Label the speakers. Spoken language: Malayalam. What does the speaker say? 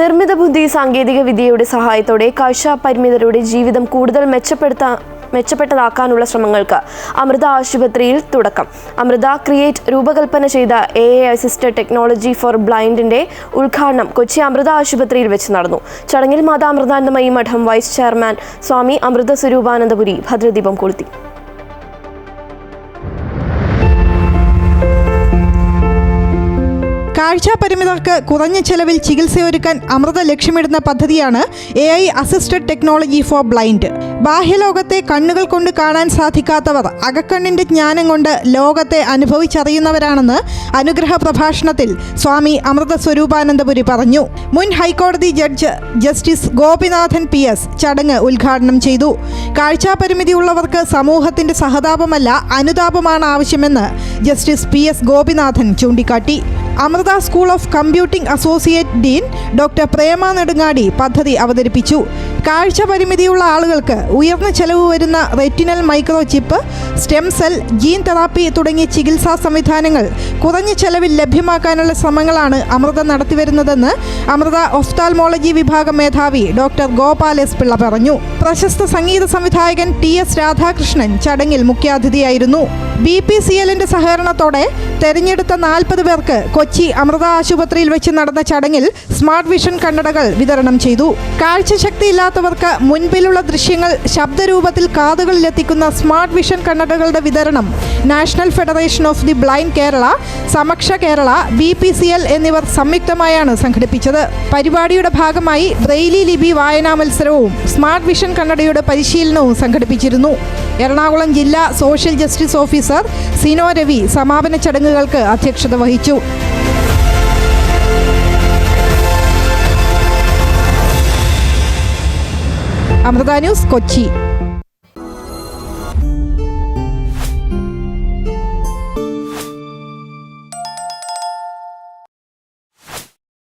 Speaker 1: നിർമ്മിത ബുദ്ധി സാങ്കേതിക വിദ്യയുടെ സഹായത്തോടെ കാഴ്ച പരിമിതരുടെ ജീവിതം കൂടുതൽ മെച്ചപ്പെടുത്താൻ മെച്ചപ്പെട്ടതാക്കാനുള്ള ശ്രമങ്ങൾക്ക് അമൃത ആശുപത്രിയിൽ തുടക്കം. അമൃത ക്രിയേറ്റ് രൂപകൽപ്പന ചെയ്ത A A assisted technology for ബ്ലൈൻഡിന്റെ ഉദ്ഘാടനം കൊച്ചി അമൃത ആശുപത്രിയിൽ വെച്ച് നടന്നു. ചടങ്ങിൽ മാതാ അമൃതാനന്ദമയി മഠം വൈസ് ചെയർമാൻ സ്വാമി അമൃത സ്വരൂപാനന്ദപുരി ഭദ്രദീപം കൊളുത്തി.
Speaker 2: കാഴ്ചാപരിമിതർക്ക് കുറഞ്ഞ ചെലവിൽ ചികിത്സയൊരുക്കാൻ അമൃത ലക്ഷ്യമിടുന്ന പദ്ധതിയാണ് A I assisted technology for blind ബാഹ്യലോകത്തെ കണ്ണുകൾ കൊണ്ട് കാണാൻ സാധിക്കാത്തവർ അകക്കണ്ണിന്റെ ജ്ഞാനം കൊണ്ട് ലോകത്തെ അനുഭവിച്ചറിയുന്നവരാണെന്ന് അനുഗ്രഹ പ്രഭാഷണത്തിൽ സ്വാമി അമൃത സ്വരൂപാനന്ദപുരി പറഞ്ഞു. മുൻ high court judge justice Gopinathan P S ചടങ്ങ് ഉദ്ഘാടനം ചെയ്തു. കാഴ്ചാപരിമിതിയുള്ളവർക്ക് സമൂഹത്തിന്റെ സഹതാപമല്ല അനുതാപമാണ് ആവശ്യമെന്ന് ജസ്റ്റിസ് പി എസ് ഗോപിനാഥൻ ചൂണ്ടിക്കാട്ടി. Amrita school of computing associate dean doctor Prema Nedungadi പദ്ധതി അവതരിപ്പിച്ചു. കാഴ്ച പരിമിതിയുള്ള ആളുകൾക്ക് ഉയർന്ന ചെലവ് വരുന്ന retinal micro chip stem cell gene therapy തുടങ്ങിയ ചികിത്സാ സംവിധാനങ്ങൾ കുറഞ്ഞ ചെലവിൽ ലഭ്യമാക്കാനുള്ള ശ്രമങ്ങളാണ് അമൃത നടത്തിവരുന്നതെന്ന് അമൃത ഒഫ്താൽമോളജി വിഭാഗം മേധാവി ഡോക്ടർ ഗോപാൽ എസ് പിള്ള പറഞ്ഞു. പ്രശസ്ത സംഗീത സംവിധായകൻ ടി എസ് രാധാകൃഷ്ണൻ ചടങ്ങിൽ മുഖ്യാതിഥിയായിരുന്നു. ബി പി സി എല്ലിന്റെ സഹകരണത്തോടെ തെരഞ്ഞെടുത്ത നാൽപ്പത് പേർക്ക് കൊച്ചി അമൃത ആശുപത്രിയിൽ വെച്ച് നടന്ന ചടങ്ങിൽ സ്മാർട്ട് വിഷൻ കണ്ണടകൾ വിതരണം ചെയ്തു. കാഴ്ചശക്തിയില്ലാത്തവർക്ക് മുൻപിലുള്ള ദൃശ്യങ്ങൾ ശബ്ദരൂപത്തിൽ കാതുകളിലെത്തിക്കുന്ന സ്മാർട്ട് വിഷൻ കണ്ണടകളുടെ വിതരണം. National federation of the blind Kerala Samaksha Kerala B P C L എന്നിവർ സംയുക്തമായാണ് സംഘടിപ്പിച്ചത്. പരിപാടിയുടെ ഭാഗമായി ബ്രെയിലി ലിപി വായനാ മത്സരവും സ്മാർട്ട് വിഷൻ കണ്ണടയുടെ പരിശീലനവും സംഘടിപ്പിച്ചിരുന്നു. എറണാകുളം ജില്ലാ സോഷ്യൽ ജസ്റ്റിസ് ഓഫീസർ സിനോ രവി സമാപന ചടങ്ങുകൾക്ക് അധ്യക്ഷത വഹിച്ചു. അമൃത ന്യൂസ് കൊച്ചി.